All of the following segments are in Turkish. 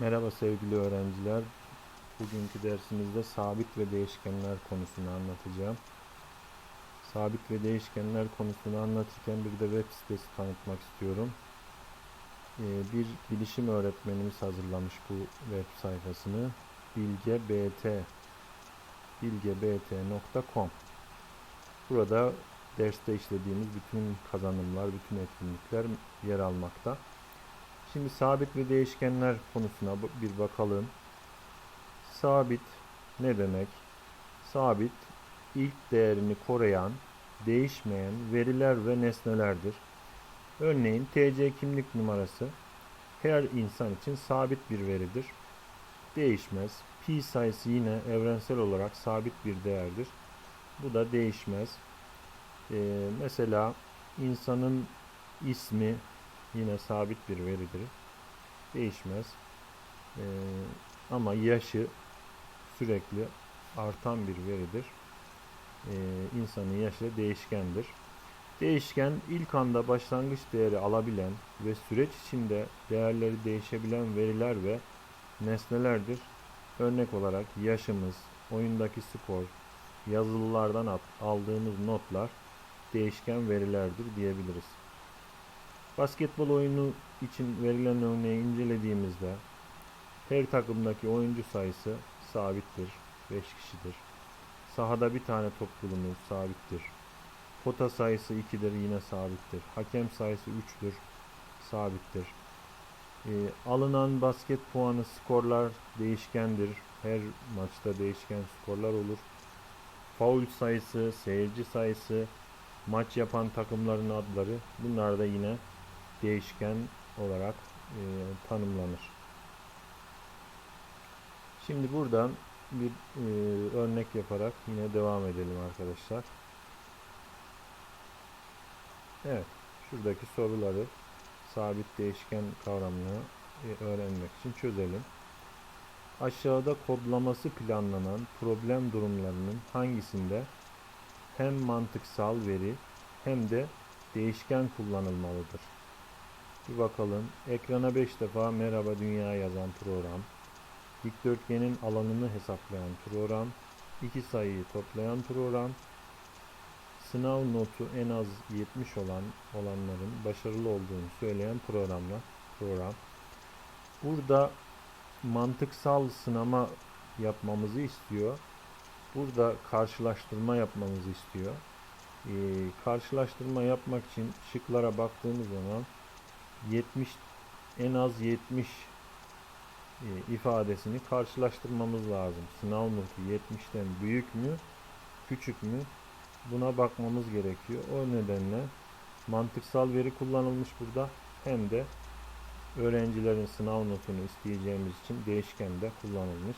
Merhaba sevgili öğrenciler. Bugünkü dersimizde sabit ve değişkenler konusunu anlatacağım. Sabit ve değişkenler konusunu anlatırken bir de web sitesi tanıtmak istiyorum. Ee, Bir bilişim öğretmenimiz hazırlamış bu web sayfasını. bilgebt bilgebt.com Burada derste işlediğimiz bütün kazanımlar, bütün etkinlikler yer almakta. Şimdi sabit ve değişkenler konusuna bir bakalım. Sabit ne demek? Sabit ilk değerini koruyan, değişmeyen veriler ve nesnelerdir. Örneğin TC kimlik numarası her insan için sabit bir veridir. Değişmez. Pi sayısı yine evrensel olarak sabit bir değerdir. Bu da değişmez. Ee, mesela insanın ismi yine sabit bir veridir. Değişmez. Ee, ama yaşı sürekli artan bir veridir. Ee, insanın yaşı değişkendir. Değişken ilk anda başlangıç değeri alabilen ve süreç içinde değerleri değişebilen veriler ve nesnelerdir. Örnek olarak yaşımız, oyundaki skor, yazılılardan aldığımız notlar değişken verilerdir diyebiliriz. Basketbol oyunu için verilen örneği incelediğimizde her takımdaki oyuncu sayısı sabittir. 5 kişidir. Sahada bir tane top bulunur, sabittir. Pota sayısı 2'dir, yine sabittir. Hakem sayısı 3'tür, sabittir. Ee, alınan basket puanı skorlar değişkendir. Her maçta değişken skorlar olur. Faul sayısı, seyirci sayısı, maç yapan takımların adları bunlar da yine değişken olarak e, tanımlanır. Şimdi buradan bir e, örnek yaparak yine devam edelim arkadaşlar. Evet, şuradaki soruları sabit değişken kavramını e, öğrenmek için çözelim. Aşağıda kodlaması planlanan problem durumlarının hangisinde hem mantıksal veri hem de değişken kullanılmalıdır? Bir bakalım. Ekrana 5 defa merhaba dünya yazan program. Dikdörtgenin alanını hesaplayan program. iki sayıyı toplayan program. Sınav notu en az 70 olan olanların başarılı olduğunu söyleyen programlar. Program. Burada mantıksal sınama yapmamızı istiyor. Burada karşılaştırma yapmamızı istiyor. Ee, karşılaştırma yapmak için şıklara baktığımız zaman 70 en az 70 e, ifadesini karşılaştırmamız lazım. Sınav notu 70'ten büyük mü, küçük mü? Buna bakmamız gerekiyor. O nedenle mantıksal veri kullanılmış burada hem de öğrencilerin sınav notunu isteyeceğimiz için değişken de kullanılmış.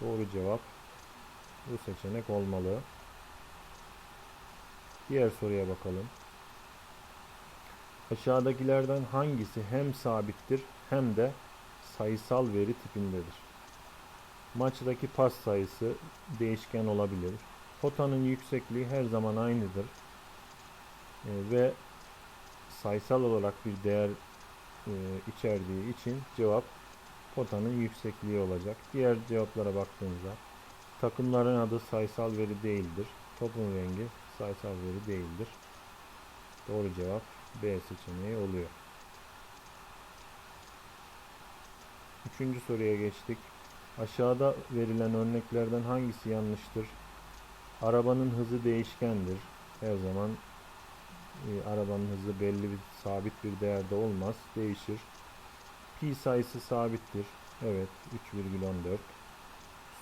Doğru cevap bu seçenek olmalı. Diğer soruya bakalım. Aşağıdakilerden hangisi hem sabittir hem de sayısal veri tipindedir? Maçtaki pas sayısı değişken olabilir. Potanın yüksekliği her zaman aynıdır. E, ve sayısal olarak bir değer e, içerdiği için cevap potanın yüksekliği olacak. Diğer cevaplara baktığımızda takımların adı sayısal veri değildir. Topun rengi sayısal veri değildir. Doğru cevap B seçeneği oluyor. Üçüncü soruya geçtik. Aşağıda verilen örneklerden hangisi yanlıştır? Arabanın hızı değişkendir. Her zaman e, arabanın hızı belli bir sabit bir değerde olmaz. Değişir. Pi sayısı sabittir. Evet 3,14.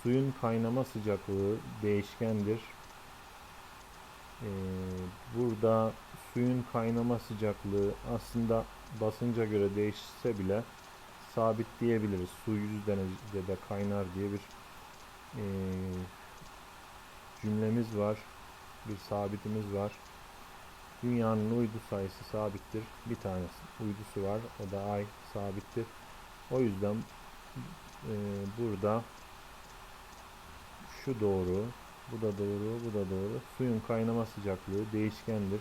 Suyun kaynama sıcaklığı değişkendir. Ee, burada suyun kaynama sıcaklığı aslında basınca göre değişse bile sabit diyebiliriz. Su 100 derecede kaynar diye bir ee, cümlemiz var. Bir sabitimiz var. Dünyanın uydu sayısı sabittir. Bir tanesi uydusu var. O da ay sabittir. O yüzden e, burada şu doğru, bu da doğru, bu da doğru. Suyun kaynama sıcaklığı değişkendir.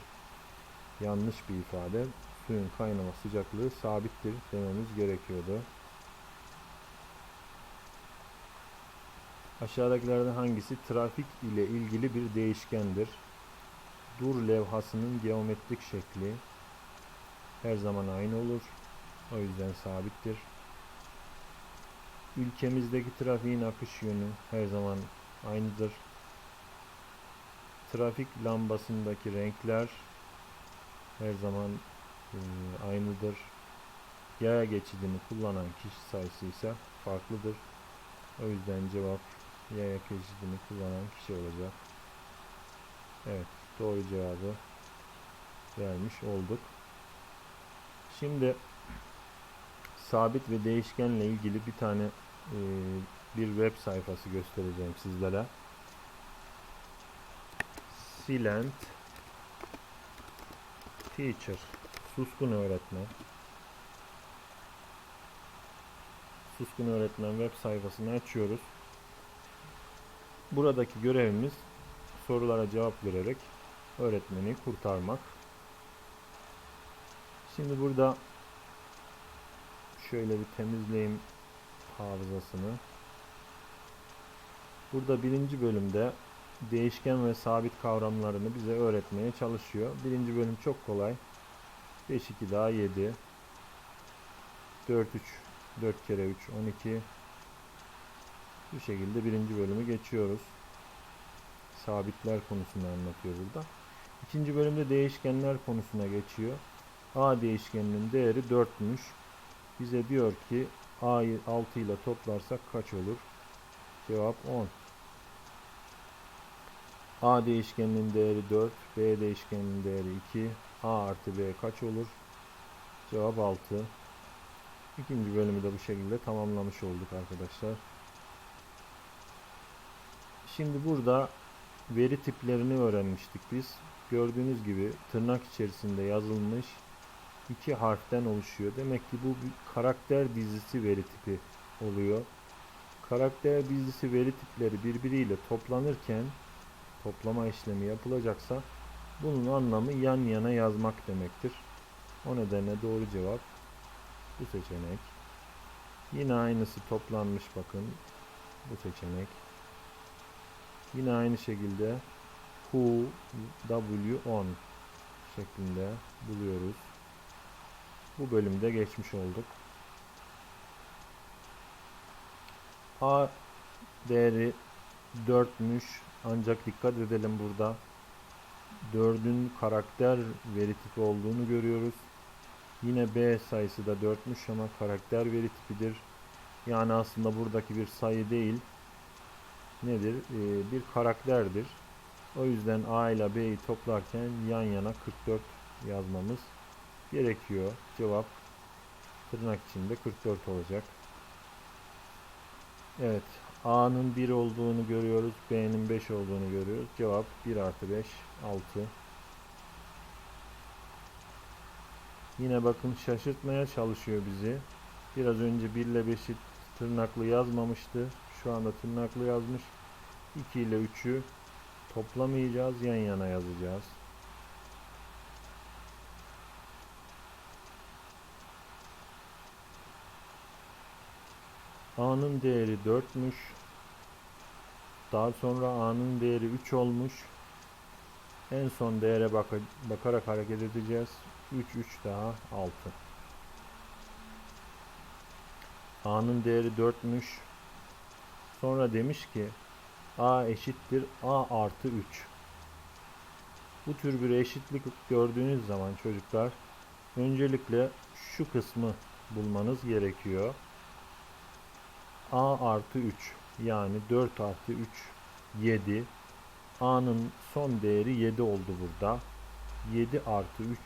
Yanlış bir ifade. Suyun kaynama sıcaklığı sabittir dememiz gerekiyordu. Aşağıdakilerden hangisi trafik ile ilgili bir değişkendir? Dur levhasının geometrik şekli her zaman aynı olur. O yüzden sabittir. Ülkemizdeki trafiğin akış yönü her zaman aynıdır. Trafik lambasındaki renkler her zaman e, aynıdır. Yaya geçidini kullanan kişi sayısı ise farklıdır. O yüzden cevap yaya geçidini kullanan kişi olacak. Evet, doğru cevabı vermiş olduk. Şimdi sabit ve değişkenle ilgili bir tane e, bir web sayfası göstereceğim sizlere. Silent Teacher Suskun öğretmen Suskun öğretmen web sayfasını açıyoruz. Buradaki görevimiz sorulara cevap vererek öğretmeni kurtarmak. Şimdi burada şöyle bir temizleyeyim hafızasını. Burada birinci bölümde değişken ve sabit kavramlarını bize öğretmeye çalışıyor. Birinci bölüm çok kolay. 5 2 daha 7 4 3 4 kere 3 12 bu şekilde birinci bölümü geçiyoruz. Sabitler konusunu anlatıyor burada. İkinci bölümde değişkenler konusuna geçiyor. A değişkeninin değeri 4'müş. Bize diyor ki A'yı 6 ile toplarsak kaç olur? Cevap 10. A değişkeninin değeri 4, B değişkeninin değeri 2, A artı B kaç olur? Cevap 6. İkinci bölümü de bu şekilde tamamlamış olduk arkadaşlar. Şimdi burada veri tiplerini öğrenmiştik biz. Gördüğünüz gibi tırnak içerisinde yazılmış iki harften oluşuyor. Demek ki bu bir karakter dizisi veri tipi oluyor. Karakter dizisi veri tipleri birbiriyle toplanırken toplama işlemi yapılacaksa bunun anlamı yan yana yazmak demektir. O nedenle doğru cevap bu seçenek. Yine aynısı toplanmış bakın. Bu seçenek. Yine aynı şekilde who w on şeklinde buluyoruz. Bu bölümde geçmiş olduk. A değeri 4'müş. Ancak dikkat edelim burada. 4'ün karakter veri tipi olduğunu görüyoruz. Yine B sayısı da 4'müş ama karakter veri tipidir. Yani aslında buradaki bir sayı değil. Nedir? Ee, bir karakterdir. O yüzden A ile B'yi toplarken yan yana 44 yazmamız gerekiyor. Cevap tırnak içinde 44 olacak. Evet. A'nın 1 olduğunu görüyoruz. B'nin 5 olduğunu görüyoruz. Cevap 1 artı 5 6. Yine bakın şaşırtmaya çalışıyor bizi. Biraz önce 1 ile 5'i tırnaklı yazmamıştı. Şu anda tırnaklı yazmış. 2 ile 3'ü toplamayacağız. Yan yana yazacağız. A'nın değeri 4'müş. Daha sonra A'nın değeri 3 olmuş. En son değere bak bakarak hareket edeceğiz. 3 3 daha 6. A'nın değeri 4'müş. Sonra demiş ki A eşittir A artı 3. Bu tür bir eşitlik gördüğünüz zaman çocuklar öncelikle şu kısmı bulmanız gerekiyor. A artı 3 yani 4 artı 3 7 A'nın son değeri 7 oldu burada. 7 artı 3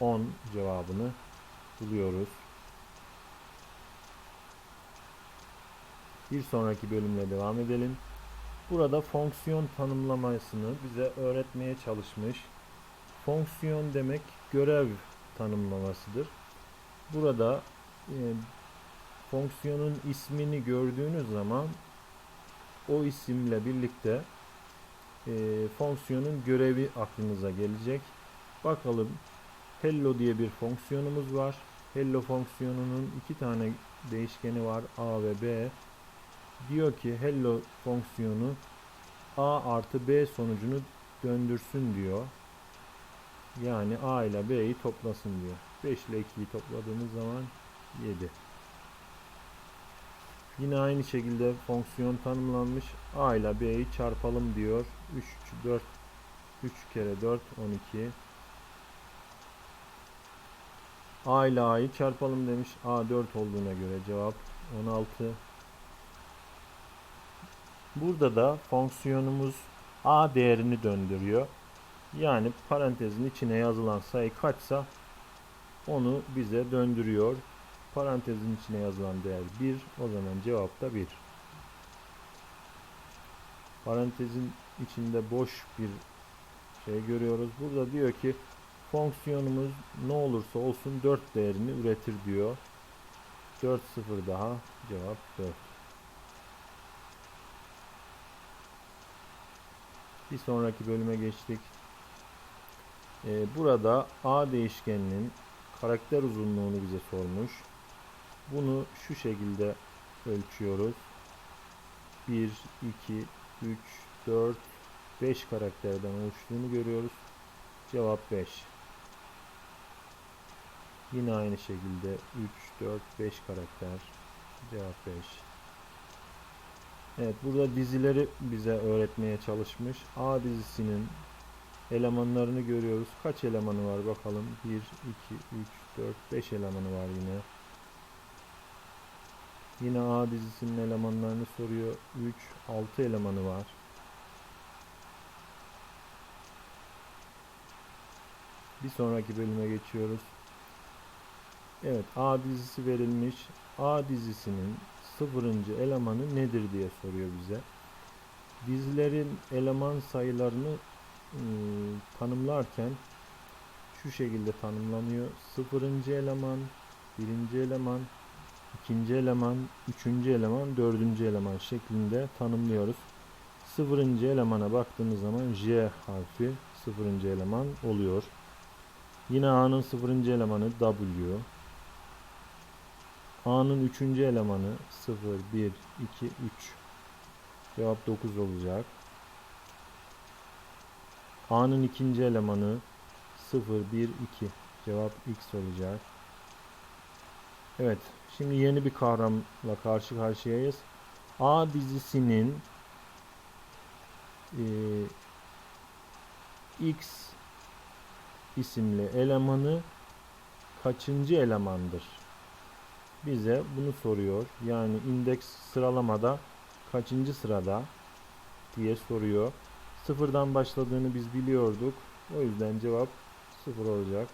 10 cevabını buluyoruz. Bir sonraki bölümle devam edelim. Burada fonksiyon tanımlamasını bize öğretmeye çalışmış. Fonksiyon demek görev tanımlamasıdır. Burada e, fonksiyonun ismini gördüğünüz zaman o isimle birlikte e, fonksiyonun görevi aklınıza gelecek. Bakalım hello diye bir fonksiyonumuz var. Hello fonksiyonunun iki tane değişkeni var a ve b. Diyor ki hello fonksiyonu a artı b sonucunu döndürsün diyor. Yani a ile b'yi toplasın diyor. 5 ile 2'yi topladığımız zaman 7. Yine aynı şekilde fonksiyon tanımlanmış. A ile B'yi çarpalım diyor. 3, 4, 3 kere 4, 12. A ile A'yı çarpalım demiş. A 4 olduğuna göre cevap 16. Burada da fonksiyonumuz A değerini döndürüyor. Yani parantezin içine yazılan sayı kaçsa onu bize döndürüyor. Parantezin içine yazılan değer 1. O zaman cevap da 1. Parantezin içinde boş bir şey görüyoruz. Burada diyor ki fonksiyonumuz ne olursa olsun 4 değerini üretir diyor. 4 sıfır daha cevap 4. Bir sonraki bölüme geçtik. Ee, burada A değişkeninin karakter uzunluğunu bize sormuş. Bunu şu şekilde ölçüyoruz. 1, 2, 3, 4, 5 karakterden oluştuğunu görüyoruz. Cevap 5. Yine aynı şekilde 3, 4, 5 karakter. Cevap 5. Evet burada dizileri bize öğretmeye çalışmış. A dizisinin elemanlarını görüyoruz. Kaç elemanı var bakalım. 1, 2, 3, 4, 5 elemanı var yine. Yine A dizisinin elemanlarını soruyor. 3, 6 elemanı var. Bir sonraki bölüme geçiyoruz. Evet A dizisi verilmiş. A dizisinin sıfırıncı elemanı nedir diye soruyor bize. Dizilerin eleman sayılarını ıı, tanımlarken şu şekilde tanımlanıyor. Sıfırıncı eleman, birinci eleman, ikinci eleman, üçüncü eleman, dördüncü eleman şeklinde tanımlıyoruz. Sıfırıncı elemana baktığımız zaman J harfi sıfırıncı eleman oluyor. Yine A'nın sıfırıncı elemanı W. A'nın üçüncü elemanı 0, 1, 2, 3. Cevap 9 olacak. A'nın ikinci elemanı 0, 1, 2. Cevap X olacak. Evet. Şimdi yeni bir kavramla karşı karşıyayız. A dizisinin e, X isimli elemanı kaçıncı elemandır? Bize bunu soruyor. Yani indeks sıralamada kaçıncı sırada diye soruyor. Sıfırdan başladığını biz biliyorduk. O yüzden cevap sıfır olacak.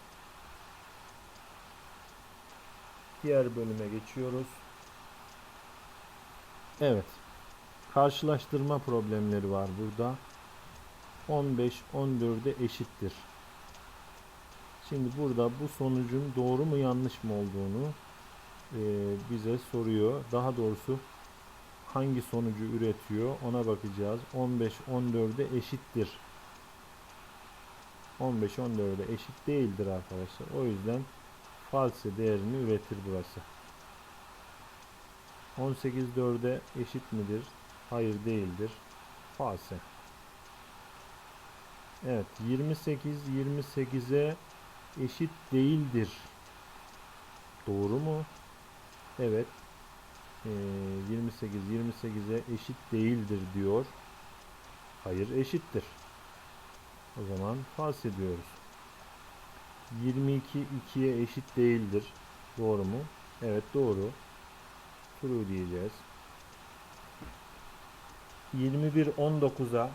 Diğer bölüme geçiyoruz. Evet. Karşılaştırma problemleri var burada. 15 14'e eşittir. Şimdi burada bu sonucun doğru mu yanlış mı olduğunu e, bize soruyor. Daha doğrusu hangi sonucu üretiyor ona bakacağız. 15 14'e eşittir. 15 14'e eşit değildir arkadaşlar. O yüzden false değerini üretir burası. 18 4'e eşit midir? Hayır değildir. False. Evet 28 28'e eşit değildir. Doğru mu? Evet. Ee, 28 28'e eşit değildir diyor. Hayır eşittir. O zaman false diyoruz. 22 2'ye eşit değildir. Doğru mu? Evet doğru. True diyeceğiz. 21 19'a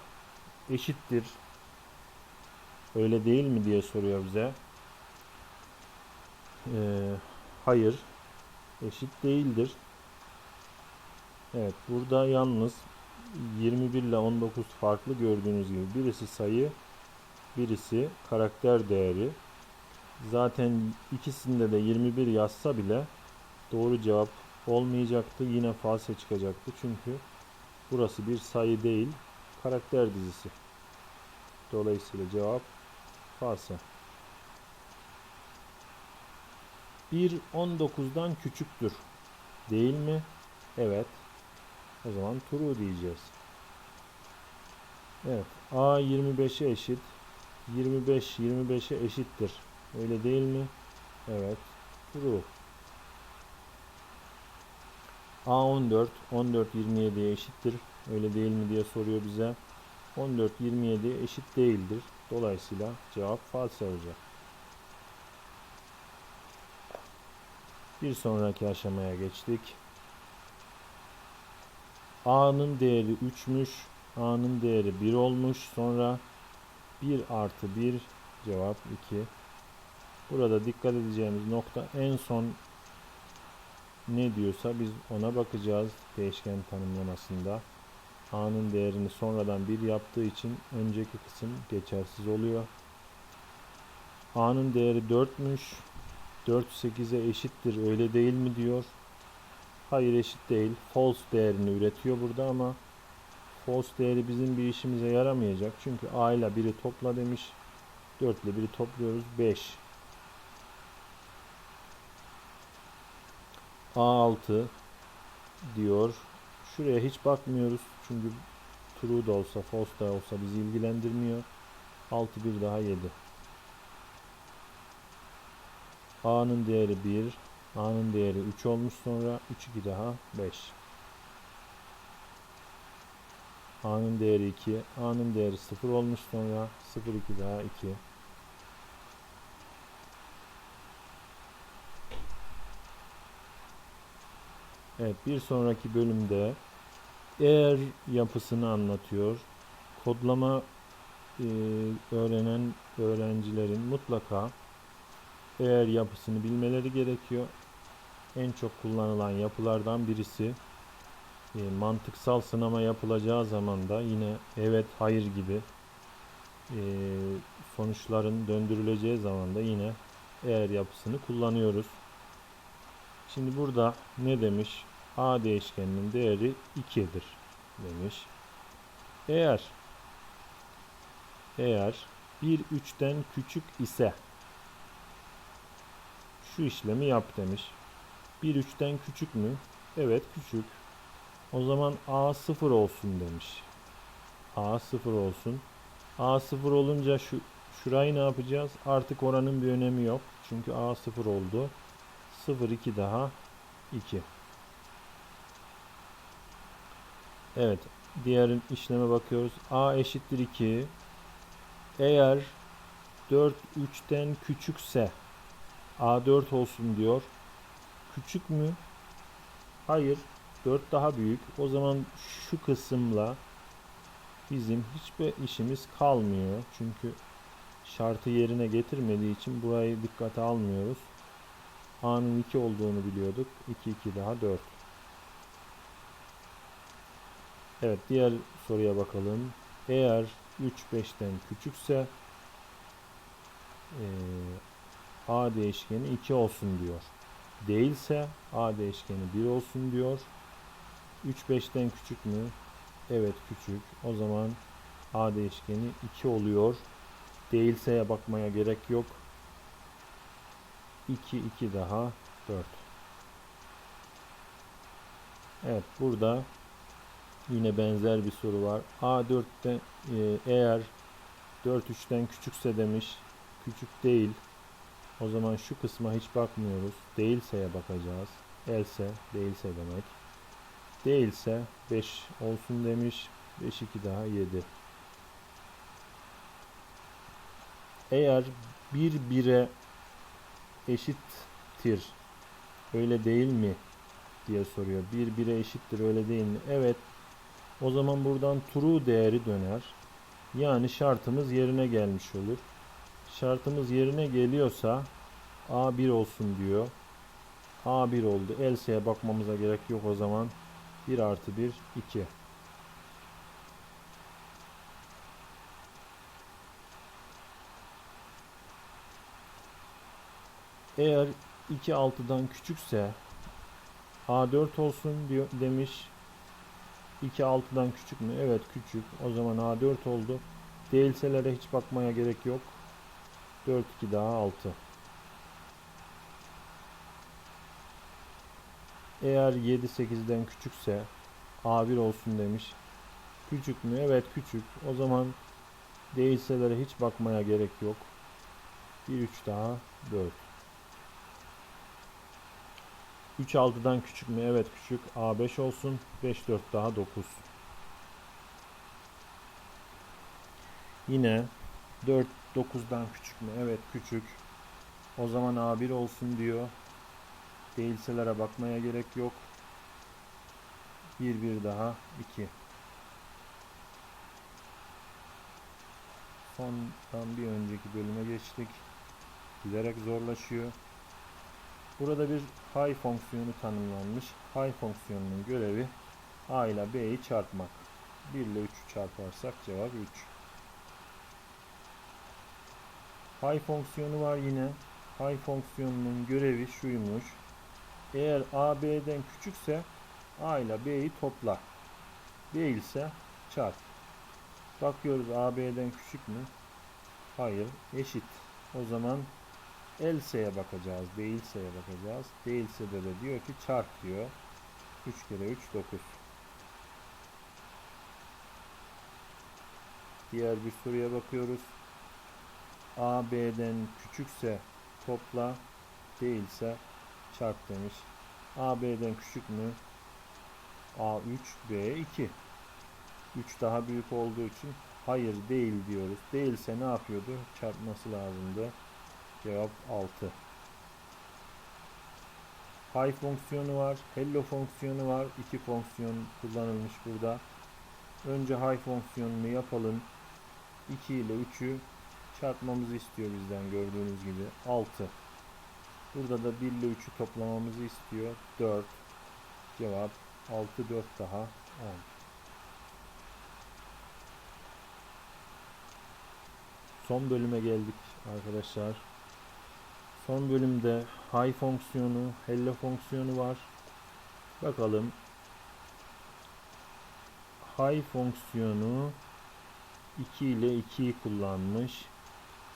eşittir. Öyle değil mi diye soruyor bize. Ee, hayır. Eşit değildir. Evet burada yalnız 21 ile 19 farklı gördüğünüz gibi birisi sayı birisi karakter değeri zaten ikisinde de 21 yazsa bile doğru cevap olmayacaktı yine false çıkacaktı çünkü burası bir sayı değil karakter dizisi dolayısıyla cevap false 1 19'dan küçüktür değil mi? Evet O zaman true diyeceğiz. Evet. A 25'e eşit. 25 25'e eşittir. Öyle değil mi? Evet. True. A 14 14 27'ye eşittir. Öyle değil mi diye soruyor bize. 14 27'ye eşit değildir. Dolayısıyla cevap false olacak. Bir sonraki aşamaya geçtik. A'nın değeri 3'müş. A'nın değeri 1 olmuş. Sonra 1 artı 1 cevap 2. Burada dikkat edeceğimiz nokta en son ne diyorsa biz ona bakacağız değişken tanımlamasında. A'nın değerini sonradan 1 yaptığı için önceki kısım geçersiz oluyor. A'nın değeri 4'müş. 4 8'e eşittir öyle değil mi diyor. Hayır eşit değil. False değerini üretiyor burada ama false değeri bizim bir işimize yaramayacak. Çünkü A ile 1'i topla demiş. 4 ile 1'i topluyoruz. 5. A6 diyor. Şuraya hiç bakmıyoruz. Çünkü true da olsa false da olsa bizi ilgilendirmiyor. 6 bir daha 7. A'nın değeri 1. A'nın değeri 3 olmuş sonra 3 2 daha 5. A'nın değeri 2. A'nın değeri 0 olmuş sonra 0 2 daha 2. Evet bir sonraki bölümde eğer yapısını anlatıyor. Kodlama e, öğrenen öğrencilerin mutlaka eğer yapısını bilmeleri gerekiyor. En çok kullanılan yapılardan birisi e, mantıksal sınama yapılacağı zaman da yine evet hayır gibi e, sonuçların döndürüleceği zaman da yine eğer yapısını kullanıyoruz. Şimdi burada ne demiş? A değişkeninin değeri 2'dir demiş. Eğer eğer 1 3'ten küçük ise şu işlemi yap demiş. 1 3'ten küçük mü? Evet küçük. O zaman A 0 olsun demiş. A 0 olsun. A 0 olunca şu şurayı ne yapacağız? Artık oranın bir önemi yok. Çünkü A 0 oldu. 0 2 daha 2. Evet. Diğer işleme bakıyoruz. A eşittir 2. Eğer 4 3'ten küçükse A4 olsun diyor. Küçük mü? Hayır. 4 daha büyük. O zaman şu kısımla bizim hiçbir işimiz kalmıyor. Çünkü şartı yerine getirmediği için burayı dikkate almıyoruz. A'nın 2 olduğunu biliyorduk. 2 2 daha 4. Evet diğer soruya bakalım. Eğer 3 5'ten küçükse ee, A değişkeni 2 olsun diyor. Değilse A değişkeni 1 olsun diyor. 3 5'ten küçük mü? Evet küçük. O zaman A değişkeni 2 oluyor. Değilse'ye bakmaya gerek yok. 2 2 daha 4. Evet burada yine benzer bir soru var. A4'ten e, eğer 4 3'ten küçükse demiş. Küçük değil. O zaman şu kısma hiç bakmıyoruz. Değilse'ye bakacağız. Else değilse demek. Değilse 5 olsun demiş. 5 2 daha 7. Eğer 1 1'e eşittir. Öyle değil mi? diye soruyor. 1 1'e eşittir öyle değil mi? Evet. O zaman buradan true değeri döner. Yani şartımız yerine gelmiş olur. Şartımız yerine geliyorsa A1 olsun diyor. A1 oldu. Else'ye bakmamıza gerek yok o zaman. 1 artı 1 2. Eğer 2 6'dan küçükse A4 olsun diyor demiş. 2 6'dan küçük mü? Evet küçük. O zaman A4 oldu. Değilselere hiç bakmaya gerek yok. 4 2 daha 6. Eğer 7 8'den küçükse A1 olsun demiş. Küçük mü? Evet küçük. O zaman değilselere hiç bakmaya gerek yok. 1 3 daha 4. 3 6'dan küçük mü? Evet küçük. A5 olsun. 5 4 daha 9. Yine 4 9'dan küçük mü? Evet küçük. O zaman A1 olsun diyor. Değilselere bakmaya gerek yok. 1 1 daha 2. Sondan bir önceki bölüme geçtik. Giderek zorlaşıyor. Burada bir high fonksiyonu tanımlanmış. High fonksiyonunun görevi a ile b'yi çarpmak. 1 ile 3'ü çarparsak cevap 3. High fonksiyonu var yine. High fonksiyonunun görevi şuymuş. Eğer a b'den küçükse a ile b'yi topla. Değilse çarp. Bakıyoruz a b'den küçük mü? Hayır. Eşit. O zaman else'ye bakacağız. Değilse'ye bakacağız. Değilse de, de diyor ki çarp diyor. 3 kere 3 9. Diğer bir soruya bakıyoruz. A B'den küçükse topla değilse çarp demiş. A B'den küçük mü? A 3 B 2. 3 daha büyük olduğu için hayır değil diyoruz. Değilse ne yapıyordu? Çarpması lazımdı. Cevap 6. High fonksiyonu var. Hello fonksiyonu var. İki fonksiyon kullanılmış burada. Önce high fonksiyonunu yapalım. 2 ile 3'ü çarpmamızı istiyor bizden gördüğünüz gibi. 6. Burada da 1 ile 3'ü toplamamızı istiyor. 4. Cevap 6 4 daha 10. Son bölüme geldik arkadaşlar. Son bölümde high fonksiyonu, hello fonksiyonu var. Bakalım. High fonksiyonu 2 ile 2'yi kullanmış.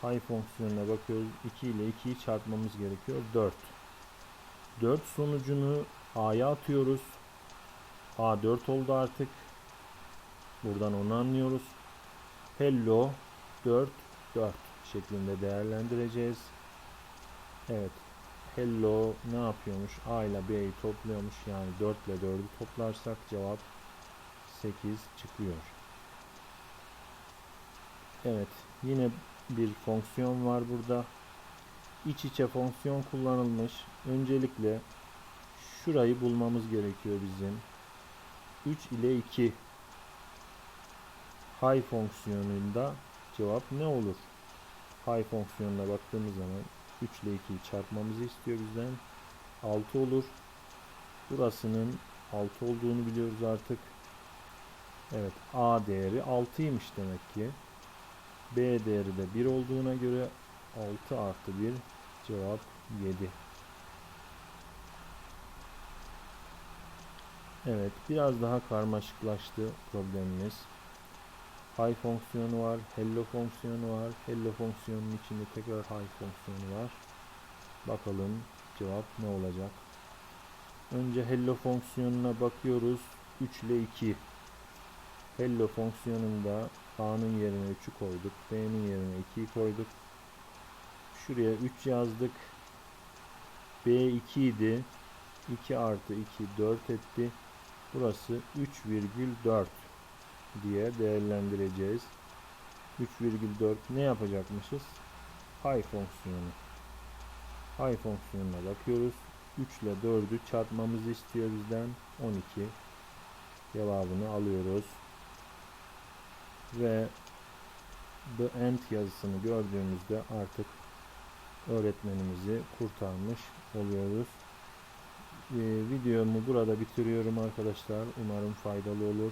High fonksiyonuna bakıyoruz. 2 ile 2'yi çarpmamız gerekiyor. 4. 4 sonucunu A'ya atıyoruz. A 4 oldu artık. Buradan onu anlıyoruz. Hello 4 4 şeklinde değerlendireceğiz. Evet. Hello ne yapıyormuş? A ile B'yi topluyormuş. Yani 4 ile 4'ü toplarsak cevap 8 çıkıyor. Evet. Yine bir fonksiyon var burada. İç içe fonksiyon kullanılmış. Öncelikle şurayı bulmamız gerekiyor bizim. 3 ile 2 high fonksiyonunda cevap ne olur? High fonksiyonuna baktığımız zaman 3 ile 2'yi çarpmamızı istiyor bizden. 6 olur. Burasının 6 olduğunu biliyoruz artık. Evet A değeri 6'ymış demek ki. B değeri de 1 olduğuna göre 6 artı 1 cevap 7. Evet biraz daha karmaşıklaştı problemimiz. High fonksiyonu var, hello fonksiyonu var. Hello fonksiyonunun içinde tekrar high fonksiyonu var. Bakalım cevap ne olacak? Önce hello fonksiyonuna bakıyoruz. 3 ile 2. Hello fonksiyonunda A'nın yerine 3'ü koyduk. B'nin yerine 2'yi koyduk. Şuraya 3 yazdık. B 2 idi. 2 artı 2 4 etti. Burası 3,4 diye değerlendireceğiz. 3,4 ne yapacakmışız? High fonksiyonu. High fonksiyonuna bakıyoruz. 3 ile 4'ü çarpmamızı istiyor bizden. 12 cevabını alıyoruz. Ve the end yazısını gördüğümüzde artık öğretmenimizi kurtarmış oluyoruz. Ee, videomu burada bitiriyorum arkadaşlar. Umarım faydalı olur.